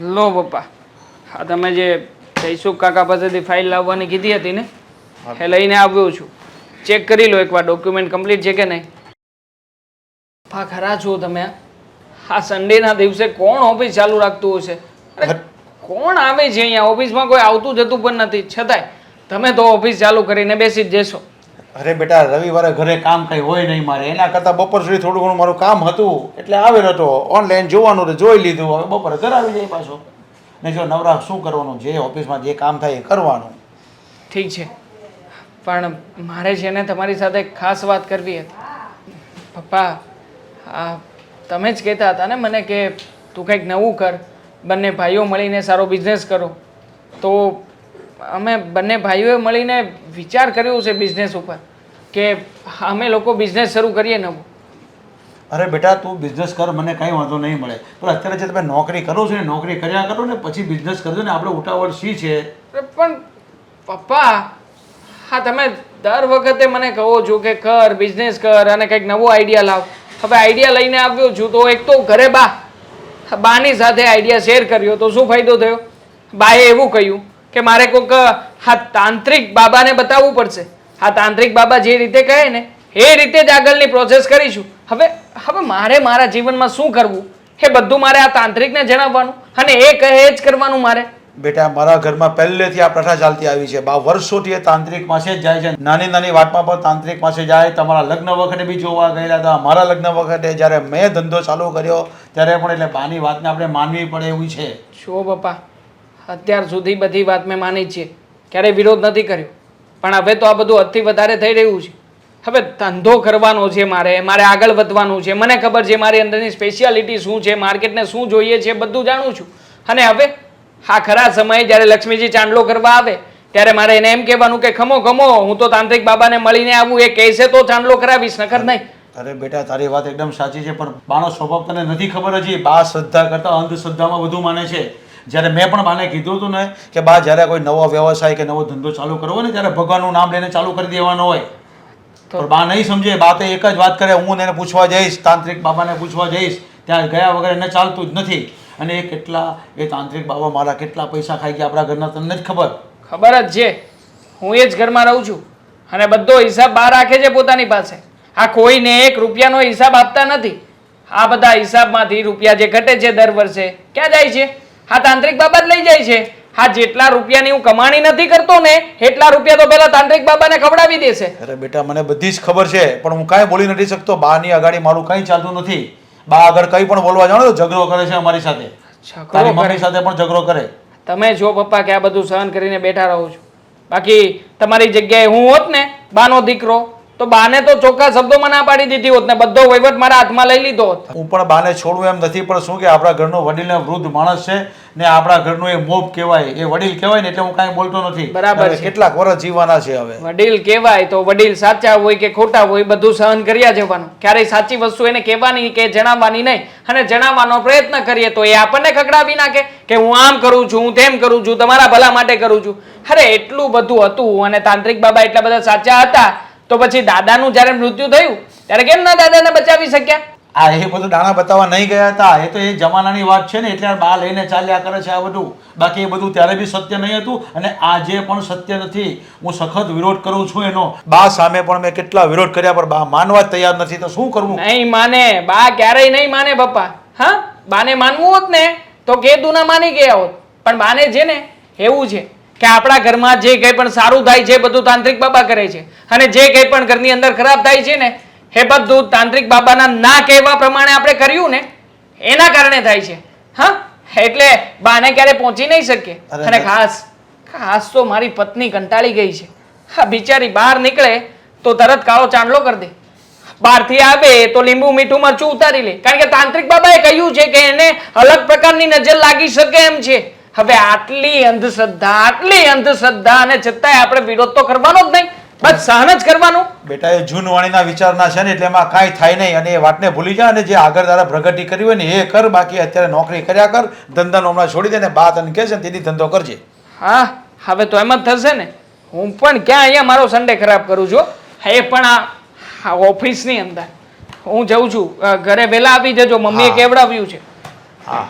લો પપ્પા. આ તમે જે જયસુખ કાકા પાસેથી ફાઇલ લાવવાની કીધી હતી ને એ લઈને આવ્યો છું. ચેક કરી લો એકવાર ડોક્યુમેન્ટ કમ્પ્લીટ છે કે નહીં? પપ્પા ખરા છો તમે? આ સન્ડેના દિવસે કોણ ઓફિસ ચાલુ રાખતું હશે? અરે કોણ આવે છે અહીંયા? ઓફિસમાં કોઈ આવતું જતું પણ નથી. છતાંય તમે તો ઓફિસ ચાલુ કરીને બેસી જ જશો. અરે બેટા, રવિવારે ઘરે કામ કંઈ હોય નહીં મારે. એના કરતાં બપોર સુધી થોડું ઘણું મારું કામ હતું, એટલે આવેલો હતો. ઓનલાઈન જોવાનું તો જોઈ લીધું. હવે બપોરે ઘર આવી જાય પાછો. ને જો નવરા શું કરવાનું? જે ઓફિસમાં જે કામ થાય એ કરવાનું. ઠીક છે. પણ મારે છે ને તમારી સાથે ખાસ વાત કરવી હતી. પપ્પા, આ તમે જ કહેતા હતા ને મને કે તું કંઈક નવું કર. બંને ભાઈઓ મળીને સારો બિઝનેસ કરો. તો અમે બંને ભાઈઓએ મળીને વિચાર કર્યો છે બિઝનેસ ઉપર. કે અમે લોકો બિઝનેસ શરૂ કરીએ ને અરે બેટા તું બિઝનેસ કર મને કંઈ વાંધો નહીં મળે. પણ અત્યારે જે તમે નોકરી કરો છો ને નોકરી કર્યા કરો ને પછી બિઝનેસ કરજો ને આપણે ઉતાવળ શી છે? પણ પપ્પા હા તમે દર વખતે મને કહો છો કે કર બિઝનેસ કર અને કંઈક નવો આઈડિયા લાવ. હવે આઈડિયા લઈને આવ્યો છું તો એક તો ઘરે બા બાની સાથે આઈડિયા શેર કર્યો તો શું ફાયદો થયો? બાએ એવું કહ્યું કે મારે કોઈક હા તાંત્રિક બાબાને બતાવવું પડશે. આ તાંત્રિક બાબા જે રીતે કહે ને એ રીતે જ આગળની પ્રોસેસ કરીશું. હવે હવે મારે મારા જીવનમાં શું કરવું? એ બધું મારે આ તાંત્રિકને જણાવવાનું અને એ કહે એ જ કરવાનું મારે. બેટા મારા ઘરમાં પહેલેથી આ પ્રથા ચાલતી આવી છે. બા વર્ષોથી એ તાંત્રિક પાસે જ જાય છે. નાની નાની વાતમાં પણ તાંત્રિક પાસે જાય. તમારા લગ્ન વખતે બી જોવા ગયેલા હતા. મારા લગ્ન વખતે જ્યારે મેં ધંધો ચાલુ કર્યો ત્યારે પણ એટલે બાની વાતને આપણે માનવી પડે એવું છે. શું પપ્પા અત્યાર સુધી બધી વાત મેં માની છે. ક્યારેય વિરોધ નથી કર્યો. પણ હવે તો આ બધું અતિ વધારે થઈ રહ્યું છે. હવે ધંધો કરવાનો છે મારે મારે આગળ વધવાનું છે. મને ખબર છે મારી અંદરની સ્પેશિયાલિટી શું છે માર્કેટને શું જોઈએ છે બધું જાણું છું. અને હવે હા ખરા સમયે જ્યારે લક્ષ્મીજી ચાંદલો કરવા આવે, ત્યારે મારે એને એમ કહેવાનું કે ખમો ખમો, હું તો તાંત્રિક બાબાને મળીને આવું, એ કહેશે તો ચાંદલો કરાવીશ નખર નહીં. અરે બેટા, તારી વાત એકદમ સાચી છે, પણ બાનો સ્વભાવ તને નથી ખબર હજી? બા શ્રદ્ધા કરતા અંધશ્રદ્ધામાં વધુ માને છે. જ્યારે મેં પણ બાને કીધું હતું ને કે બા જ્યારે કોઈ નવો વ્યવસાય કે નવો ધંધો ચાલુ કરવો હોય ને ત્યારે ભગવાનનું નામ લઈને ચાલુ કરી દેવાનો હોય. પણ બા નહીં સમજે બા તો એક જ વાત કરે હું એને પૂછવા જઈશ તાંત્રિક બાબાને પૂછવા જઈશ ત્યાં ગયા વગર એને ચાલતું જ નથી. અને એ કેટલા એ તાંત્રિક બાબા મારા કેટલા પૈસા ખાઈ ગયા આપણા ઘરના તમને જ ખબર? ખબર જ છે. હું એ જ ઘરમાં રહું છું. અને બધો હિસાબ બહાર રાખે છે પોતાની પાસે. આ કોઈને એક રૂપિયાનો હિસાબ આપતા નથી. આ બધા હિસાબમાંથી રૂપિયા જે ઘટે છે દર વર્ષે ક્યાં જાય છે? આ તાંત્રિક બાબા જ લઈ જાય છે. હા જેટલા રૂપિયાની હું કમાણી નથી કરતો ને એટલા રૂપિયા તો પેલા તાંત્રિક બાબાને ખવડાવી દેશે. અરે બેટા મને બધી જ ખબર છે પણ હું કાંઈ બોલી નથી શકતો. બાની અગાડી મારું કાંઈ ચાલતું નથી. બા આગળ કંઈ પણ બોલવા જાણો તો ઝઘડો કરે છે અમારી સાથે. તારી. મમ્મી સાથે પણ ઝઘડો કરે. તમે જો પપ્પા કે આ બધું સહન કરીને બેઠા રહો છો. બાકી તમારી જગ્યાએ હું હોત ને બાનો દીકરો તો બાને તો ચોખ્ખા શબ્દોમાં ના પાડી દીધી હોત ને બધો વહીવટ મારા હાથમાં લઈ લીધો હોત. હું પણ બાને છોડવું એમ નથી પણ શું કે આપણા ઘરનો વડીલ વૃદ્ધ માણસ છે ને આપણા ઘરનું એ મોભ કહેવાય એ વડીલ કહેવાય ને એટલે હું કાંઈ બોલતો નથી. બરાબર કેટલાક વર્ષ જીવવાના છે હવે. વડીલ કહેવાય તો વડીલ સાચા હોય કે ખોટા હોય બધું સહન કર્યા જવાનું. ક્યારેય સાચી વસ્તુ એને કહેવાની કે જણાવવાની નહીં. અને જણાવવાનો પ્રયત્ન કરીએ તો એ આપણને ખગડાવી નાખે કે હું આમ કરું છું હું તેમ કરું છું તમારા ભલા માટે કરું છું. અરે એટલું બધું હતું અને તાંત્રિક બાબા એટલા બધા સાચા હતા તો પછી દાદાનું જ્યારે મૃત્યુ થયું ત્યારે કેમ ના દાદાને બચાવી શક્યા? આ એ બધું દાણા બતાવવા નહીં ગયા હતા. એ તો એ જમાનાની વાત છે ને એટલે આ બા લઈને ચાલ્યા કરે છે આ બધું. બાકી એ બધું ત્યારે બી સત્ય નહીં હતું અને આજે પણ સત્ય નથી હું સખત વિરોધ કરું છું એનો. બા સામે પણ મેં કેટલા વિરોધ કર્યા પણ બા માનવા તૈયાર નથી. તો શું કરવું? નહીં માને. બા ક્યારેય નહીં માને પપ્પા. હા? બાને માનવું હોત ને તો કે તું ના માની ગયા હોત. પણ બાને છે ને એવું છે. કે આપણા ઘરમાં જે કંઈ પણ સારું થાય છે બધું તાંત્રિક બાબા કરે છે. અને જે કંઈ પણ ઘરની અંદર ખરાબ થાય છે ને એ બધું તાંત્રિક બાબાના ના કહેવા પ્રમાણે આપણે કર્યું ને એના કારણે થાય છે. હા? એટલે બાને ક્યારે પહોંચી નહીં શકીએ. અને ખાસ ખાસ તો મારી પત્ની કંટાળી ગઈ છે. હા બિચારી બહાર નીકળે તો તરત કાળો ચાંદલો કરી દે. બહારથી આવે તો લીંબુ મીઠું મરચું ઉતારી લે. કારણ કે તાંત્રિક બાબાએ કહ્યું છે કે એને અલગ પ્રકારની નજર લાગી શકે એમ છે. હવે આટલી અંધશ્રદ્ધા આટલી અંધશ્રદ્ધા અને છતાંય આપણે વિરોધ તો કરવાનો જ નહીં. બસ સહન જ કરવાનું. બેટા એ જૂનવાણીના વિચારના છે ને એટલે એમાં કાંઈ થાય નહીં. અને એ વાતને ભૂલી જા અને જે આગળ તારા પ્રગતિ કરી હોય ને એ કર. બાકી અત્યારે નોકરી કર્યા કર. ધંધાનો હમણાં છોડી દે ને બાત અને કહે છે ને તેથી ધંધો કરજે. હા હવે તો એમ જ થશે ને. હું પણ ક્યાં અહીંયા મારો સન્ડે ખરાબ કરું છું એ પણ આ ઓફિસની અંદર. હું જઉં છું. ઘરે વહેલા આવી જજો. મમ્મીએ કેવડાવ્યું છે? હા.